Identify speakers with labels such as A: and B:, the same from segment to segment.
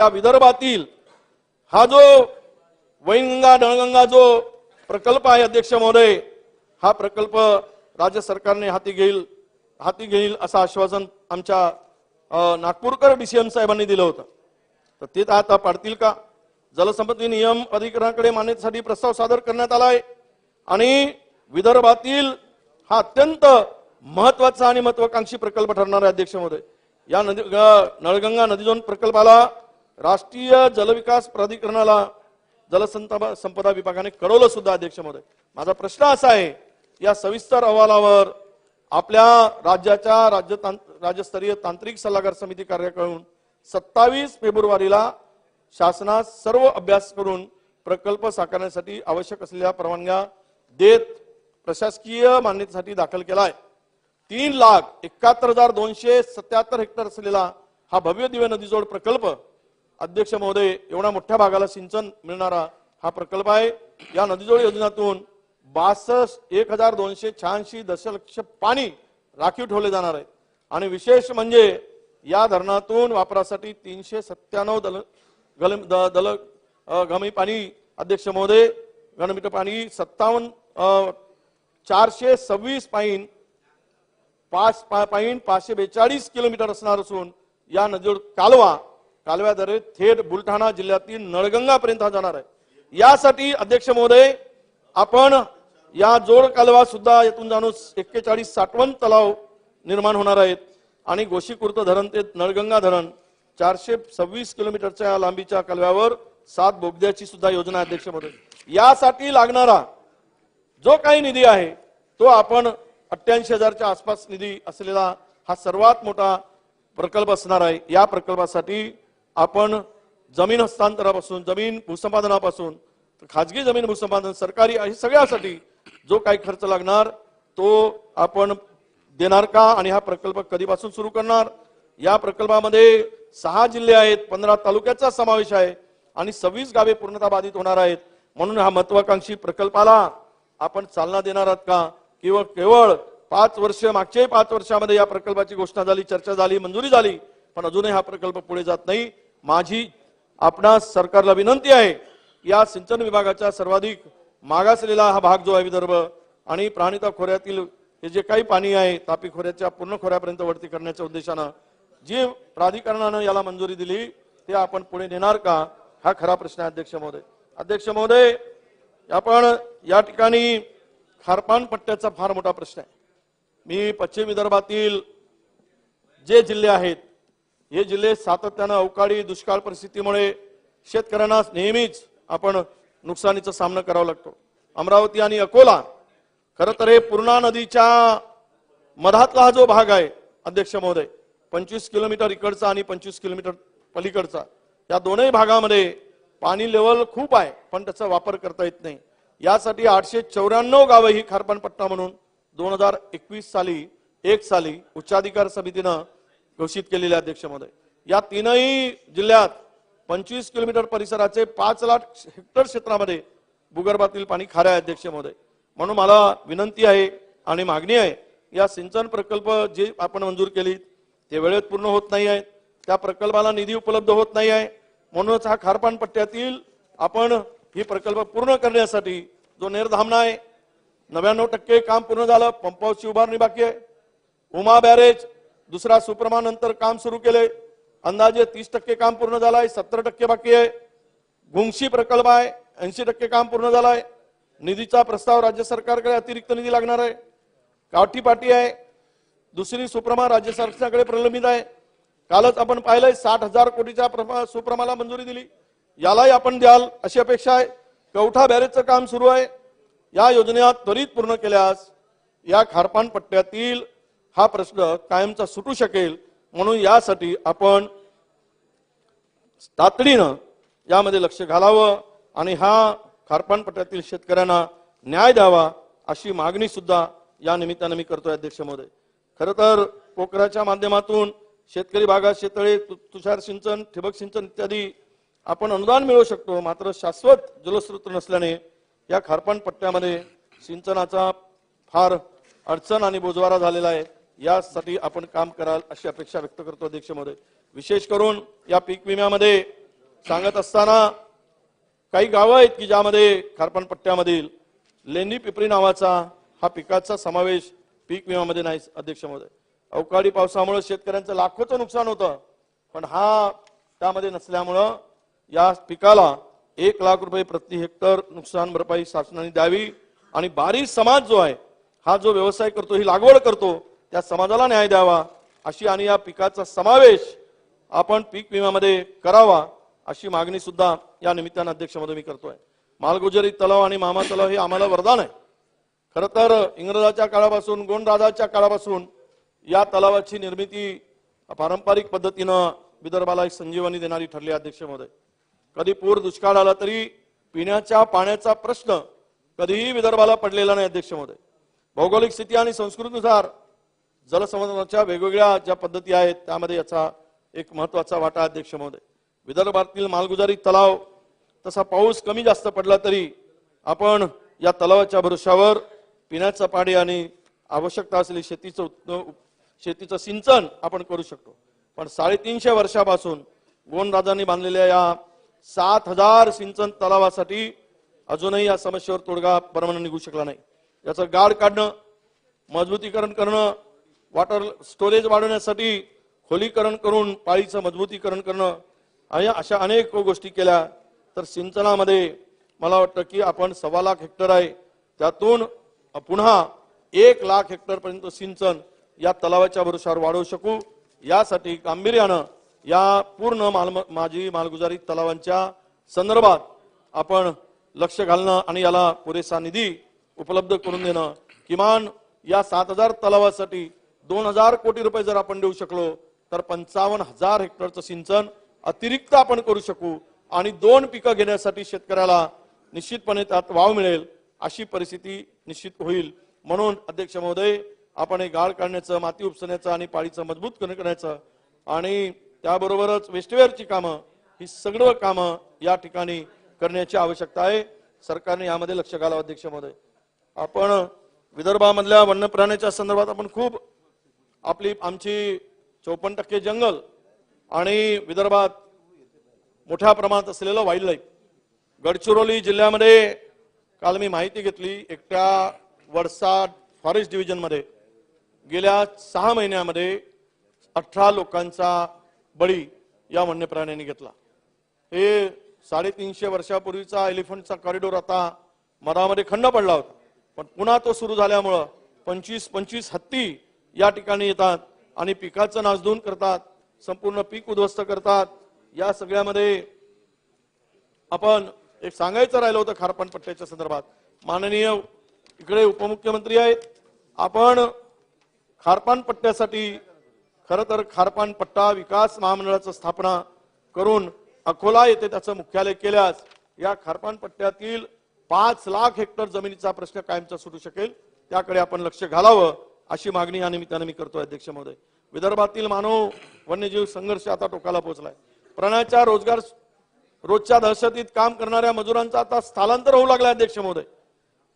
A: या विदर्भातील हा जो वैनगंगा नळगंगा जो प्रकल्प आहे अध्यक्ष महोदय हा प्रकल्प राज्य सरकारने हाती घेईल हाती घेईल असं आश्वासन आमच्या नागपूरकर डीसीएम साहेबांनी दिलं होतं. तर ते आता पाडतील का? जलसंपत्ती नियम अधिकरणाकडे मान्यतेसाठी प्रस्ताव सादर करण्यात आला आहे आणि विदर्भातील हा अत्यंत महत्त्वाचा आणि महत्वाकांक्षी प्रकल्प ठरणार आहे अध्यक्ष महोदय. या नदी नळगंगा नदीजोन प्रकल्पाला राष्ट्रीय जलविकास प्राधिकरणाला जलसंपदा संपदा विभागाने कळवलं सुद्धा अध्यक्ष महोदय माझा प्रश्न असा आहे या सविस्तर अहवालावर आपल्या राज्याच्या राज्य तां- राज्यस्तरीय तांत्रिक सल्लागार समिती कार्याकडून सत्तावीस फेब्रुवारीला शासनास सर्व अभ्यास करून प्रकल्प साकारण्यासाठी आवश्यक असलेल्या परवानग्या देत प्रशासकीय मान्यतेसाठी दाखल केलाय तीन लाख एकाहत्तर हजार दोनशे सत्याहत्तर हेक्टर असलेला हा भव्य दिव्य नदीजोड प्रकल्प अध्यक्ष महोदय एवढ्या मोठ्या भागाला सिंचन मिळणारा हा प्रकल्प आहे. या नदीजोड योजनेतून बासष्ट एक हजार दोनशे शहाऐंशी दशलक्ष पाणी राखीव ठेवले जाणार आहे. आणि विशेष म्हणजे या धरणातून वापरासाठी तीनशे सत्त्याण्णव दल गल दल गमी पाणी अध्यक्ष महोदय घनमीटर पाणी सत्तावन्न चारशे सव्वीस पाईन पाच पा- पाईन पाचशे बेचाळीस किलोमीटर असणार असून या नदीवर कालवा कालव्याद्वारे थेट बुलढाणा जिल्ह्यातील नळगंगापर्यंत हा जाणार आहे. यासाठी अध्यक्ष महोदय आपण या जोड कालवा सुद्धा यातून जाणून एक्केचाळीस साठवण तलाव निर्माण होणार आहेत. आणि गोशीकुर्त धरण ते नळगंगा धरण चारशे सव्वीस किलोमीटरच्या या लांबीच्या कालव्यावर सात बोगद्याची सुद्धा योजना अध्यक्ष महोदय. यासाठी लागणारा जो काही निधी आहे तो आपण अठ्ठ्याऐंशी हजारच्या आसपास निधी असलेला हा सर्वात मोठा प्रकल्प असणार आहे. या प्रकल्पासाठी आपण जमीन हस्तांतरापासून जमीन भूसंपादनापासून खाजगी जमीन भूसंपादन सरकारी हे सगळ्यासाठी जो काही खर्च लागणार तो आपण देणार का आणि हा प्रकल्प कधीपासून सुरू करणार? या प्रकल्पामध्ये सहा जिल्हे आहेत पंधरा तालुक्याचा समावेश आहे आणि सव्वीस गावे पूर्णतः बाधित होणार आहेत. म्हणून हा महत्वाकांक्षी प्रकल्पाला आपण चालना देणार आहात का? किंवा केवळ पाच वर्ष मागच्याही पाच वर्षामध्ये या प्रकल्पाची घोषणा झाली चर्चा झाली मंजुरी झाली पण अजूनही हा प्रकल्प पुढे जात नाही. माझी आपणास सरकारला विनंती आहे या सिंचन विभागाच्या सर्वाधिक मागासलेला हा भाग जो आहे विदर्भ आणि प्राणिता खोऱ्यातील हे जे काही पाणी आहे तापी खोऱ्याच्या पूर्ण खोऱ्यापर्यंत वरती करण्याच्या उद्देशानं जी प्राधिकरणानं याला मंजुरी दिली ते आपण पुढे नेणार का हा खरा प्रश्न आहे अध्यक्ष महोदय. अध्यक्ष महोदय आपण या ठिकाणी खारपान पट्ट्याचा फार मोठा प्रश्न आहे. मी पश्चिम विदर्भातील जे जिल्हे आहेत हे जिल्हे सातत्यानं अवकाळी दुष्काळ परिस्थितीमुळे शेतकऱ्यांना नेहमीच आपण नुकसानीचा सामना करावा लागतो. अमरावती आणि अकोला खरं तर हे पूर्णा नदीच्या मधातला हा जो भाग आहे अध्यक्ष महोदय पंचवीस किलोमीटर इकडचा आणि पंचवीस किलोमीटर पलीकडचा या दोनही भागामध्ये पाणी लेवल खूप आहे पण त्याचा वापर करता येत नाही. यासाठी आठशे चौऱ्याण्णव गावं ही खारपानपट्टा म्हणून दोन हजार एकवीस साली एक साली उच्चाधिकार समितीनं घोषित केलेले आहे, अध्यक्ष महोदय या तीनही जिल्ह्यात पंचवीस किलोमीटर परिसराचे पाच लाख हेक्टर क्षेत्रामध्ये भूगर्भातील पाणी खारे आहे अध्यक्ष महोदय म्हणून मला विनंती आहे आणि मागणी आहे या सिंचन प्रकल्प जे आपण मंजूर केली ते वेळेत पूर्ण होत नाही आहे त्या प्रकल्पाला निधी उपलब्ध होत नाही आहे. म्हणूनच हा खारपान पट्ट्यातील आपण ही प्रकल्प पूर्ण करण्यासाठी जो निर्धामना आहे नव्याण्णव टक्के काम पूर्ण झालं पंप हाऊसची उभारणी बाकी आहे. उमा बॅरेज दुसरा सुप्रमानंतर काम सुरू केले. अंदाजे तीस टक्के काम पूर्ण झालं आहे सत्तर टक्के बाकी आहे. गुंगशी प्रकल्प आहे ऐंशी टक्के काम पूर्ण झालं आहे निधीचा प्रस्ताव राज्य सरकारकडे अतिरिक्त निधी लागणार आहे. कावठी पाटी आहे. दुसरी सुप्रमा राज्य सरकारकडे प्रलंबित आहे. कालच आपण पाहिलंय साठ हजार कोटीच्या प्रमा- सुप्रमाला मंजुरी दिली. यालाही आपण द्याल अशी अपेक्षा आहे. कवठा बॅरेजचं काम सुरू आहे. या योजनेत त्वरित पूर्ण केल्यास या खारपान पट्ट्यातील हा प्रश्न कायमचा सुटू शकेल म्हणून यासाठी आपण तातडीनं यामध्ये लक्ष घालावं आणि हा खारपान पट्ट्यातील शेतकऱ्यांना न्याय द्यावा अशी मागणी सुद्धा या निमित्तानं मी करतोय अध्यक्ष महोदय. खर तर पोखराच्या माध्यमातून शेतकरी भागात शेतळे तु- तुषार सिंचन ठिबक सिंचन इत्यादी आपण अनुदान मिळवू शकतो. मात्र शाश्वत जलस्रोत नसल्याने या खारपान पट्ट्यामध्ये सिंचनाचा फार अडचण आणि बोजवारा झालेला आहे. यासाठी आपण काम कराल अशी अपेक्षा व्यक्त करतो अध्यक्ष महोदय विशेष करून या पीक विम्यामध्ये सांगत असताना काही गावं आहेत की ज्यामध्ये खारपण पट्ट्यामधील लेंडी पिपरी नावाचा हा पिकाचा समावेश पीक विम्यामध्ये नाही अध्यक्ष महोदय अवकाळी पावसामुळे शेतकऱ्यांचं लाखोचं नुकसान होतं पण हा त्यामध्ये नसल्यामुळं या पिकाला एक लाख रुपये प्रति हेक्टर नुकसान भरपाई शासनाने द्यावी आणि बारी समाज जो आहे हा जो व्यवसाय करतो ही लागवड करतो त्या समाजाला न्याय द्यावा अशी आणि या पिकाचा समावेश आपण पीक विम्यामध्ये करावा अशी मागणी सुद्धा या निमित्तानं अध्यक्षमध्ये मी करतोय. मालगुजरी तलाव आणि मामा तलाव हे आम्हाला वरदान आहे. खरं तर इंग्रजाच्या काळापासून गोंडराजाच्या काळापासून या तलावाची निर्मिती पारंपरिक पद्धतीनं विदर्भाला एक संजीवनी देणारी ठरली आहे, अध्यक्ष महोदय कधी पूर दुष्काळ आला तरी पिण्याच्या पाण्याचा प्रश्न कधीही विदर्भाला पडलेला नाही अध्यक्ष महोदय भौगोलिक स्थिती आणि संस्कृतीनुसार जलसंवर्धनाच्या वेगवेगळ्या ज्या पद्धती आहेत त्यामध्ये याचा एक महत्त्वाचा वाटा अध्यक्ष महोदय. विदर्भातील मालगुजारी तलाव तसा पाऊस कमी जास्त पडला तरी आपण या तलावाच्या भरोशावर पिण्याचं पाणी आणि आवश्यकता असलेली शेतीचं शेतीचं सिंचन आपण करू शकतो. पण साडेतीनशे वर्षापासून गोंडराजांनी बांधलेल्या या सात हजार सिंचन तलावासाठी अजूनही या समस्येवर तोडगा परमाने निघू शकला नाही. याचं गाड काढणं मजबूतीकरण करणं वॉटर स्टोरेज वाढवण्यासाठी खोलीकरण करून पाळीचं मजबूतीकरण करणं आणि अशा अनेक गोष्टी केल्या. तर सिंचनामध्ये मला वाटतं की आपण सव्वा लाख हेक्टर आहे. त्यातून पुन्हा एक लाख हेक्टरपर्यंत सिंचन या तलावाच्या भरोशावर वाढवू शकू. यासाठी गांभीर्यानं या पूर्ण माल माझी मालगुजारी तलावांच्या संदर्भात आपण लक्ष घालणं आणि याला पुरेसा निधी उपलब्ध करून देणं. किमान या सात हजार तलावासाठी दोन हजार कोटी रुपये जर आपण देऊ शकलो तर पंचावन्न हजार हेक्टरचं सिंचन अतिरिक्त आपण करू शकू. आणि दोन पिकं घेण्यासाठी शेतकऱ्याला निश्चितपणे त्यात वाव मिळेल अशी परिस्थिती निश्चित होईल. म्हणून अध्यक्ष महोदय आपण हे गाळ काढण्याचं माती उपसण्याचं आणि पाळीचं मजबूत करण्याचं आणि त्याबरोबरच वेस्टवेअरची कामं ही सगळं कामं या ठिकाणी करण्याची आवश्यकता आहे. सरकारने यामध्ये लक्ष घालावं अध्यक्ष महोदय. आपण विदर्भामधल्या वन्य प्राण्याच्या संदर्भात आपण खूप आपली आमची चौपन्न टक्के जंगल आणि विदर्भात मोठ्या प्रमाणात असलेलं वाईल्ड लाईफ गडचिरोली जिल्ह्यामध्ये काल मी माहिती घेतली एकट्या वडसाड फॉरेस्ट डिव्हिजनमध्ये गेल्या सहा महिन्यामध्ये अठरा लोकांचा बळी या वन्य प्राण्यांनी घेतला. हे साडेतीनशे वर्षापूर्वीचा एलिफंटचा कॉरिडोर आता मरामध्ये खंड पडला होता. पण पुन्हा तो सुरू झाल्यामुळं पंचवीस पंचवीस हत्ती या ठिकाणी येतात आणि पिकाचं नासधून करतात संपूर्ण पीक उद्ध्वस्त करतात. या सगळ्यामध्ये आपण एक सांगायचं राहिलं होतं खारपान पट्ट्याच्या संदर्भात. माननीय इकडे उपमुख्यमंत्री आहेत. आपण खारपान पट्ट्यासाठी खरं तर खारपान पट्टा विकास महामंडळाचं स्थापना करून अकोला येथे त्याचं मुख्यालय केल्यास या खारपान पट्ट्यातील पाच लाख हेक्टर जमिनीचा प्रश्न कायमचा सुटू शकेल. त्याकडे आपण लक्ष घालावं. अशी मागणी या निमित्ताने मी करतोय अध्यक्ष महोदय. विदर्भातील मानव वन्यजीव संघर्ष आता टोकाला पोहोचलाय. प्राण्याच्या रोजगार रोजच्या दहशतीत काम करणाऱ्या मजुरांचा आता स्थलांतर होऊ लागला अध्यक्ष महोदय.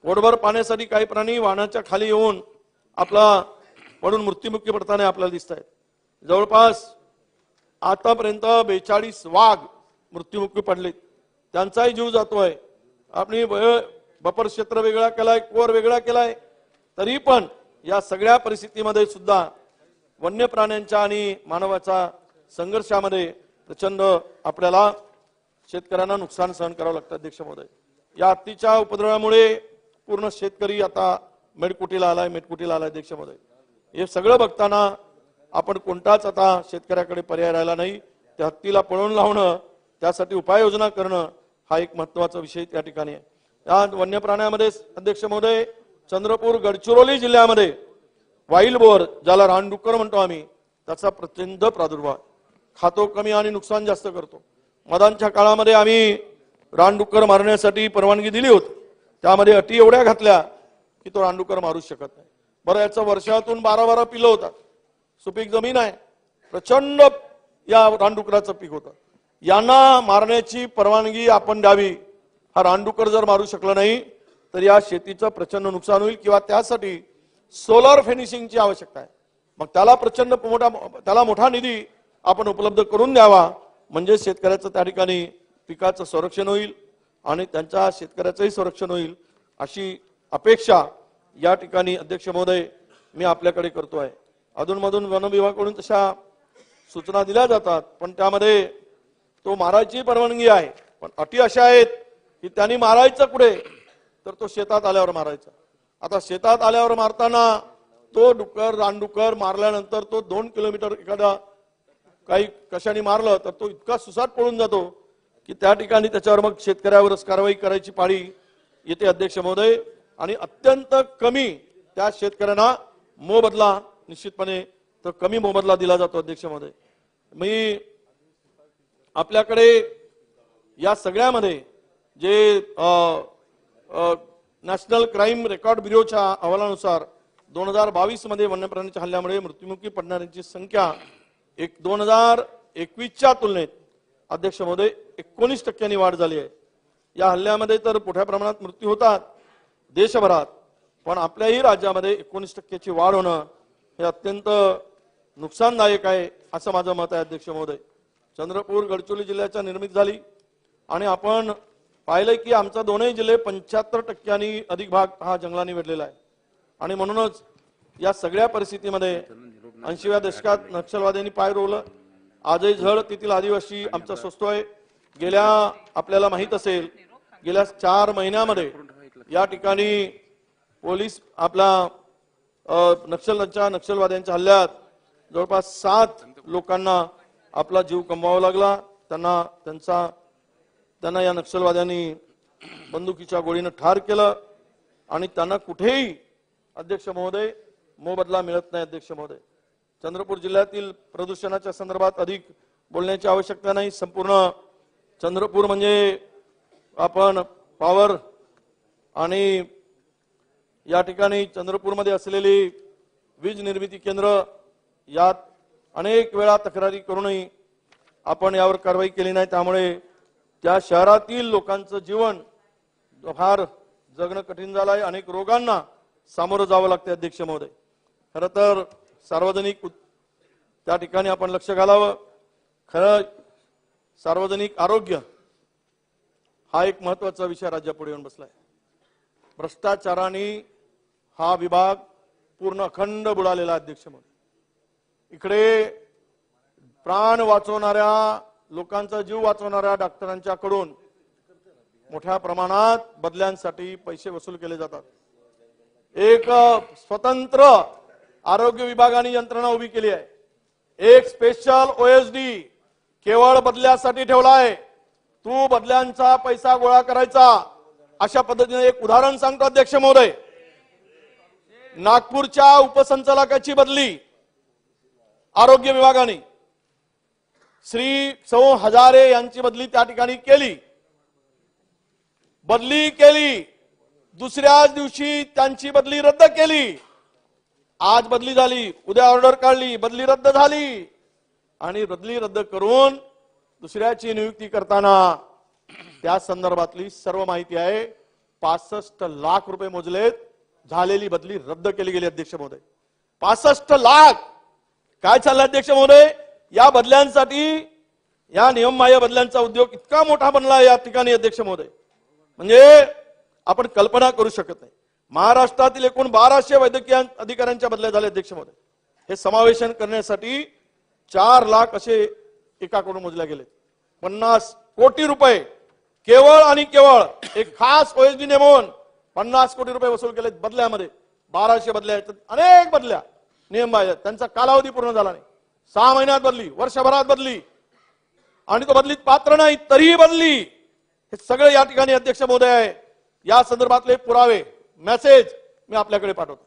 A: पोटभर पाण्यासाठी काही प्राणी वाहनाच्या खाली येऊन आपला पडून मृत्युमुखी पडताना आपल्याला दिसत आहेत जवळपास आतापर्यंत बेचाळीस वाघ मृत्युमुखी पडले त्यांचाही जीव जातोय. आपली बपर क्षेत्र वेगळा केलाय कोर वेगळा केलाय. तरी पण या सगळ्या परिस्थितीमध्ये सुद्धा वन्य प्राण्यांच्या आणि मानवाच्या संघर्षामध्ये प्रचंड आपल्याला शेतकऱ्यांना नुकसान सहन करावं लागतं अध्यक्ष महोदय. या हत्तीच्या उपद्रवामुळे पूर्ण शेतकरी आता मेडकुटीला आलाय मेटकुटीला आलाय अध्यक्ष महोदय. हे सगळं बघताना आपण कोणताच आता शेतकऱ्याकडे पर्याय राहिला नाही. त्या हत्तीला पळवून लावणं त्यासाठी उपाययोजना करणं हा एक महत्त्वाचा विषय त्या ठिकाणी आहे. या वन्य प्राण्यामध्ये अध्यक्ष महोदय चंद्रपूर गडचिरोली जिल्ह्यामध्ये वाईल्ड बोअर ज्याला रानडुक्कर म्हणतो आम्ही त्याचा प्रचंड प्रादुर्भाव खातो कमी आणि नुकसान जास्त करतो. मदांच्या काळामध्ये आम्ही रानडुक्कर मारण्यासाठी परवानगी दिली होती. त्यामध्ये अटी एवढ्या घातल्या की तो रानडुक्कर मारू शकत नाही. बरं याचं वर्षातून बारा बारा पिलं होतात. सुपीक जमीन आहे. प्रचंड या रानडुकराचं पीक होतं. यांना मारण्याची परवानगी आपण द्यावी. हा रानडुकर जर मारू शकला नाही तर या शेतीचं प्रचंड नुकसान होईल किंवा त्यासाठी सोलार फिनिशिंगची आवश्यकता आहे. मग त्याला प्रचंड मोठा त्याला मोठा निधी आपण उपलब्ध करून द्यावा. म्हणजे शेतकऱ्याचं त्या ठिकाणी पिकाचं संरक्षण होईल आणि त्यांच्या शेतकऱ्याचंही संरक्षण होईल अशी अपेक्षा या ठिकाणी अध्यक्ष महोदय मी आपल्याकडे करतो आहे. अधूनमधून वन विभागाकडून तशा सूचना दिल्या जातात पण त्यामध्ये तो मारायची परवानगी आहे. पण अटी अशा आहेत की त्यांनी मारायचं कुठे? तर तो शेतात आल्यावर मारायचा. आता शेतात आल्यावर मारताना तो डुकर रानडुकर मारल्यानंतर तो दोन किलोमीटर एखादा काही कशाने मारलं तर तो इतका सुसाट पळून जातो की त्या ठिकाणी त्याच्यावर मग शेतकऱ्यावरच कारवाई करायची पाळी येते अध्यक्ष महोदय. आणि अत्यंत कमी त्या शेतकऱ्यांना मोबदला निश्चितपणे तर कमी मोबदला दिला जातो अध्यक्ष महोदय. मी आपल्याकडे या सगळ्यामध्ये जे नॅशनल क्राईम रेकॉर्ड ब्युरोच्या अहवालानुसार दोन हजार बावीसमध्ये वन्यप्राणीच्या हल्ल्यामुळे मृत्युमुखी पडणाऱ्यांची संख्या एक दोन हजार एकवीसच्या तुलनेत अध्यक्ष महोदय एकोणीस टक्क्यांनी वाढ झाली आहे. या हल्ल्यामध्ये तर मोठ्या प्रमाणात मृत्यू होतात देशभरात पण आपल्याही राज्यामध्ये एकोणीस टक्क्याची वाढ होणं हे अत्यंत नुकसानदायक आहे असं माझं मत आहे अध्यक्ष महोदय. चंद्रपूर गडचिरोली जिल्ह्याच्या निर्मिती झाली आणि आपण पाहिलंय की आमचा दोनही जिल्हे पंच्याहत्तर टक्क्यांनी अधिक भाग हा जंगलाने वेढलेला आहे. आणि म्हणूनच या सगळ्या परिस्थितीमध्ये ऐंशीव्या दशकात नक्षलवाद्यांनी पाय रोवलं. आजही झड तेथील आदिवासी आमचा सोचतोय गेल्या आपल्याला माहीत असेल गेल्या चार महिन्यामध्ये या ठिकाणी पोलीस आपला नक्षलच्या नक्षलवाद्यांच्या हल्ल्यात जवळपास सात लोकांना आपला जीव कमवावा लागला. त्यांना त्यांचा त्यांना या नक्षलवाद्यांनी बंदुकीच्या गोळीनं ठार केलं आणि त्यांना कुठेही अध्यक्ष महोदय मोबदला मिळत नाही अध्यक्ष महोदय. चंद्रपूर जिल्ह्यातील प्रदूषणाच्या संदर्भात अधिक बोलण्याची आवश्यकता नाही. संपूर्ण चंद्रपूर म्हणजे आपण पॉवर आणि या ठिकाणी चंद्रपूरमध्ये असलेली वीज निर्मिती केंद्र यात अनेक वेळा तक्रारी करूनही आपण यावर कारवाई केली नाही. त्यामुळे त्या शहरातील लोकांचं जीवन फार जगणं कठीण झालं आहे अनेक रोगांना सामोरं जावं लागतं अध्यक्ष महोदय. खरं तर सार्वजनिक त्या ठिकाणी आपण लक्ष घालावं. खरं सार्वजनिक आरोग्य हा एक महत्त्वाचा विषय राज्यापुढे येऊन बसलाय. भ्रष्टाचाराने हा विभाग पूर्ण अखंड बुडालेला अध्यक्ष म्हणून इकडे प्राण वाचवणाऱ्या लोकांचा जीव वाचवणाऱ्या डॉक्टरांच्या कडून मोठ्या प्रमाणात बदल्यांसाठी पैसे वसूल केले जातात. एक स्वतंत्र आरोग्य विभागाने यंत्रणा उभी केली आहे. एक स्पेशल ओएसडी केवळ बदल्यासाठी ठेवला आहे. तू बदल्यांचा पैसा गोळा करायचा. अशा पद्धतीने एक उदाहरण सांगतो अध्यक्ष महोदय. नागपूरच्या उपसंचालकाची बदली आरोग्य विभागाने. श्री सौ हजारे यांची बदली त्या ठिकाणी केली. बदली केली. दुसऱ्याच दिवशी त्यांची बदली रद्द केली. आज बदली झाली. उद्या ऑर्डर काढली. बदली रद्द झाली. आणि बदली रद्द करून दुसऱ्याची नियुक्ती करताना त्या संदर्भातली सर्व माहिती आहे. पासष्ट लाख रुपये मोजलेत. झालेली बदली रद्द केली गेली अध्यक्ष महोदय. पासष्ट लाख. काय चाललं अध्यक्ष महोदय? या बदल्यांसाठी या नियमबाह्य बदल्यांचा उद्योग इतका मोठा बनला या ठिकाणी अध्यक्ष महोदय. म्हणजे आपण कल्पना करू शकत नाही. महाराष्ट्रातील एकूण बाराशे वैद्यकीय अधिकाऱ्यांच्या बदल्या झाल्या अध्यक्ष महोदय. हे समावेशन करण्यासाठी चार लाख असे एकाकडून मोजल्या गेले पन्नास कोटी रुपये केवळ आणि केवळ एक खास ओएसडी नेमून पन्नास कोटी रुपये वसूल केले बदल्यामध्ये. बाराशे बदल्या आहेत. अनेक बदल्या नियम त्यांचा कालावधी पूर्ण झाला नाही. सहा महिन्यात बदली वर्षभरात बदली. आणि तो बदलीत पात्र नाही तरीही बदली. हे सगळे या ठिकाणी अध्यक्ष महोदय आहे. या संदर्भातले पुरावे मेसेज मी आपल्याकडे पाठवतो.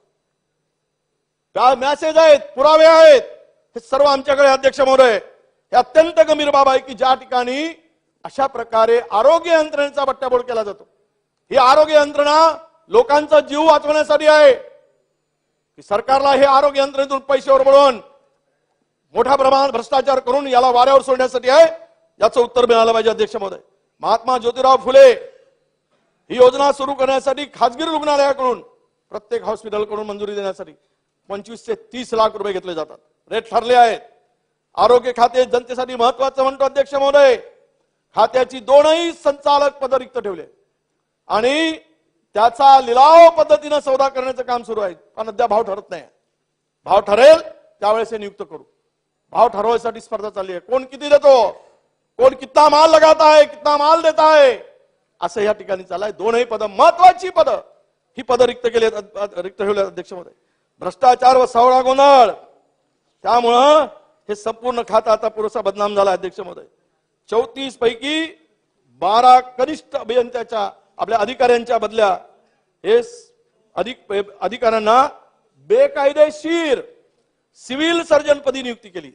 A: त्या मेसेज आहेत पुरावे आहेत. हे सर्व आमच्याकडे अध्यक्ष महोदय हे अत्यंत गंभीर बाब आहे की ज्या ठिकाणी अशा प्रकारे आरोग्य यंत्रणेचा बट्ट्याबोळ केला जातो. ही आरोग्य यंत्रणा लोकांचा जीव वाचवण्यासाठी आहे. की सरकारला हे आरोग्य यंत्रणेतून पैसे ओरबडून मोठ्या प्रमाणात भ्रष्टाचार करून याला वाऱ्यावर सोडण्यासाठी आहे याचं उत्तर मिळालं पाहिजे अध्यक्ष महोदय महात्मा ज्योतिराव फुले ही योजना सुरू करण्यासाठी खाजगी रुग्णालयाकडून प्रत्येक हॉस्पिटलकडून मंजुरी देण्यासाठी पंचवीस ते तीस लाख रुपये घेतले जातात. रेट ठरले आहेत. आरोग्य खाते जनतेसाठी महत्वाचं म्हणतो अध्यक्ष महोदय. खात्याची दोनही संचालक पद रिक्त ठेवले. आणि त्याचा लिलाव पद्धतीनं सौदा करण्याचं काम सुरू आहे. पण अद्याप भाव ठरत नाही. भाव ठरेल त्यावेळेस हे नियुक्त करू. भाव ठरवायसाठी स्पर्धा चालली आहे. कोण किती देतो? कोण कितना माल लगात आहे कितना माल देत आहे असं या ठिकाणी चाललंय. दोनही पद महत्वाची पद. ही पद रिक्त केली आहेत, रिक्त ठेवली अध्यक्षमध्ये भ्रष्टाचार व सावळा गोंधळ. त्यामुळं हे संपूर्ण खातं आता पुरेसा बदनाम झाला अध्यक्षमध्ये चौतीस पैकी बारा कनिष्ठ अभियंत्याच्या आपल्या अधिकाऱ्यांच्या बदल्या. हे अधिक अधिकाऱ्यांना बेकायदेशीर सिव्हिल सर्जन पदी नियुक्ती केली.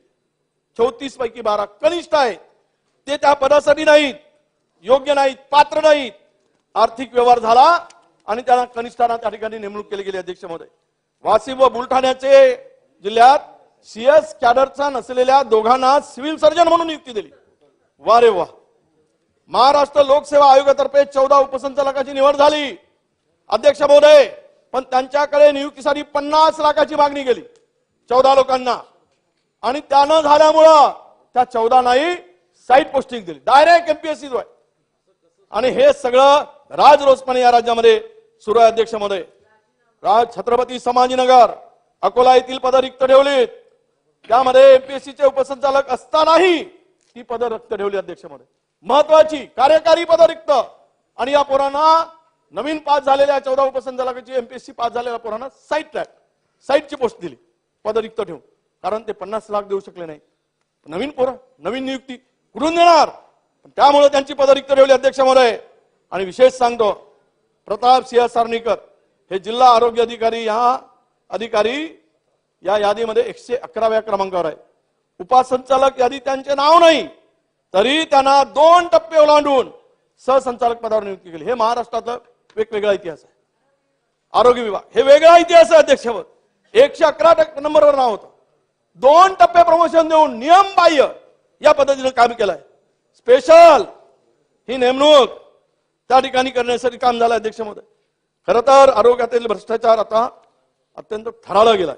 A: चौतीस पैकी बारा कनिष्ठ आहेत. ते त्या पदासाठी नाहीत. योग्य नाहीत पात्र नाहीत. आर्थिक व्यवहार झाला आणि त्यांना कनिष्ठांना त्या ठिकाणी नेमणूक केली गेली अध्यक्ष महोदय वाशिम व बुलढाण्याचे जिल्ह्यात सीएस कॅडरचा नसलेल्या दोघांना सिव्हिल सर्जन म्हणून नियुक्ती दिली. वा रे वा महाराष्ट्र लोकसेवा आयोगातर्फे चौदा उपसंचालकाची निवड झाली. अध्यक्ष महोदय पण त्यांच्याकडे नियुक्तीसाठी पन्नास लाखाची मागणी गेली चौदा लोकांना. आणि त्यानं झाल्यामुळं त्या चौदा नाही साईट पोस्टिंग दिली डायरेक्ट एमपीएससी आहे आणि हे सगळं राजरोसपणे या राज्यामध्ये सुरू आहे अध्यक्ष राज छत्रपती समाजीनगर अकोला येथील पद रिक्त ठेवलीत. त्यामध्ये एमपीएससीचे उपसंचालक असतानाही ती पद रिक्त ठेवली अध्यक्षमध्ये. महत्वाची कार्यकारी पद रिक्त. आणि या पोरांना नवीन पास झालेल्या चौदा उपसंचालकाची एमपीएससी पास झालेल्या पोरांना साईट ट्रॅक साईटची पोस्ट दिली. पद रिक्त ठेवून. कारण ते पन्नास लाख देऊ शकले नाही. नवीन पोरं नवीन नियुक्ती कुठून देणार? त्यामुळे त्यांची पद रिक्त ठेवली अध्यक्ष महोदय. आणि विशेष सांगतो प्रताप सिंह सारणीकर हे जिल्हा आरोग्य अधिकारी या अधिकारी या यादीमध्ये एकशे अकराव्या क्रमांकावर आहे. उपसंचालक यादी त्यांचे नाव नाही तरी त्यांना दोन टप्पे ओलांडून सहसंचालक पदावर नियुक्ती केली. हे महाराष्ट्रातलं वेगवेगळा इतिहास आहे. आरोग्य विभाग. हे वेगळा इतिहास आहे अध्यक्षपद. एकशे अकरा टक्के नंबरवर नाव होतं. दोन टप्पे प्रमोशन देऊन नियम बाह्य या पद्धतीनं काम केलंय. स्पेशल ही नेमणूक त्या ठिकाणी करण्यासाठी काम झालं अध्यक्ष महोदय. खरं तर आरोग्यातील भ्रष्टाचार आता अत्यंत थराळा गेलाय.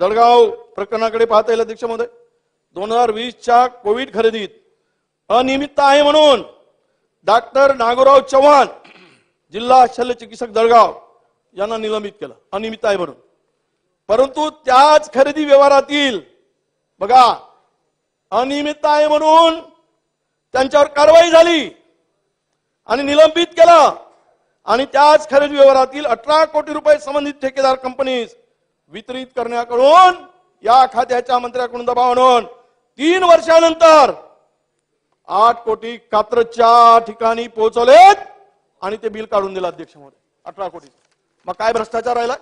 A: जळगाव प्रकरणाकडे पाहता येईल अध्यक्ष महोदय. दोन हजार वीसच्या कोविड खरेदीत अनियमितता आहे म्हणून डॉक्टर नागोराव चव्हाण जिल्हा शल्य चिकित्सक जळगाव यांना निलंबित केलं. अनियमित आहे म्हणून. परंतु त्याच खरेदी व्यवहारातील बघा अनियमितता आहे म्हणून त्यांच्यावर कारवाई झाली आणि निलंबित केलं. आणि त्याच खरेदी व्यवहारातील अठरा कोटी रुपये संबंधित ठेकेदार कंपनीज वितरित करण्याकडून या खात्याच्या मंत्र्याकडून दबाव आणून तीन वर्षानंतर आठ कोटी कात्रच्या ठिकाणी पोहोचवलेत आणि ते बिल काढून दिलं अध्यक्ष महोदय अठरा कोटी. मग काय भ्रष्टाचार राहिला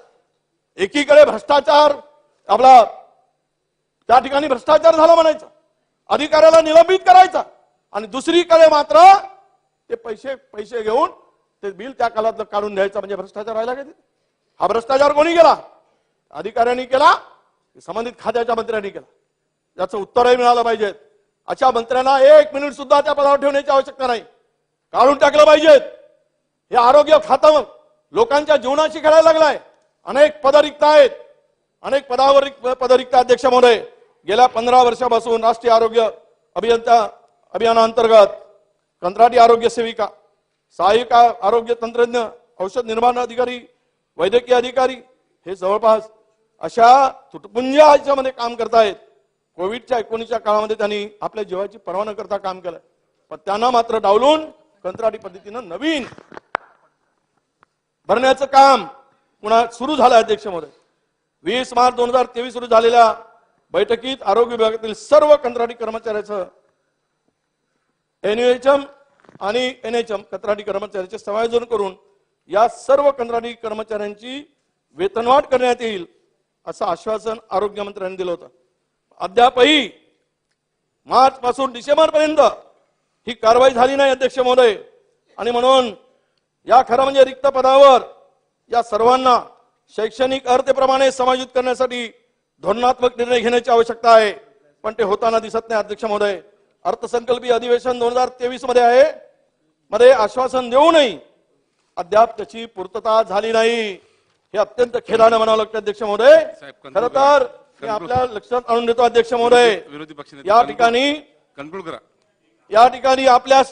A: एकीकडे भ्रष्टाचार आपला त्या ठिकाणी भ्रष्टाचार झाला म्हणायचं. अधिकाऱ्याला निलंबित करायचा. आणि दुसरीकडे मात्र ते पैसे पैसे घेऊन ते बिल त्या काळातलं काढून द्यायचं म्हणजे भ्रष्टाचार राहिला का हा भ्रष्टाचार कोणी केला? अधिकाऱ्यांनी केला संबंधित खात्याच्या मंत्र्यांनी केला. याचं उत्तरही मिळालं पाहिजे अशा मंत्र्यांना एक मिनिट सुद्धा त्या पदावर ठेवण्याची आवश्यकता नाही. काढून टाकलं पाहिजेत. हे आरोग्य खातं लोकांच्या जीवनाशी खेळायला लागलाय. अनेक पद रिक्त आहेत. अनेक पदावर रिक्त- पद रिक्त अध्यक्ष महोदय गेल्या पंधरा वर्षापासून राष्ट्रीय आरोग्य अभियंता अभियानाअंतर्गत कंत्राटी आरोग्य सेविका सहाय्यका आरोग्य तंत्रज्ञ औषध निर्माण अधिकारी वैद्यकीय अधिकारी हे जवळपास अशा तुटपुंज्या याच्यामध्ये काम करतायत कोविडच्या एकोणीसच्या काळामध्ये त्यांनी आपल्या जीवाची पर्वा न करता काम केलं. पण त्यांना मात्र डावलून कंत्राटी पद्धतीनं नवीन भरण्याचं काम पुन्हा सुरू झाला अध्यक्ष महोदय वीस मार्च दोन हजार तेवीस सुरू झालेल्या बैठकीत आरोग्य विभागातील सर्व कंत्राटी कर्मचाऱ्याचं एनएचएम आणि एनएचएम कंत्राटी कर्मचाऱ्याचे समायोजन करून या सर्व कंत्राटी कर्मचाऱ्यांची वेतनवाढ करण्यात येईल असं आश्वासन आरोग्य मंत्र्यांनी दिलं होतं. अद्यापही मार्च पासून डिसेंबर पर्यंत ही कारवाई झाली नाही अध्यक्ष महोदय. आणि म्हणून या खरं म्हणजे रिक्त पदावर या सर्वांना शैक्षणिक अर्हतेप्रमाणे समायोजित करण्यासाठी धोरणात्मक निर्णय घेण्याची आवश्यकता आहे. पण ते होताना दिसत नाही अध्यक्ष महोदय. अर्थसंकल्पीय अधिवेशन दोन हजार तेवीसमध्ये आहे. मध्ये आश्वासन देऊनही अद्याप त्याची पूर्तता झाली नाही. हे अत्यंत खेदानं म्हणावं लागतं अध्यक्ष महोदय. खरं. तर आपल्या लक्षात आणून देतो अध्यक्ष महोदय.
B: विरोधी पक्षनेते
A: या ठिकाणी
B: conclude करा.
A: या ठिकाणी आपल्या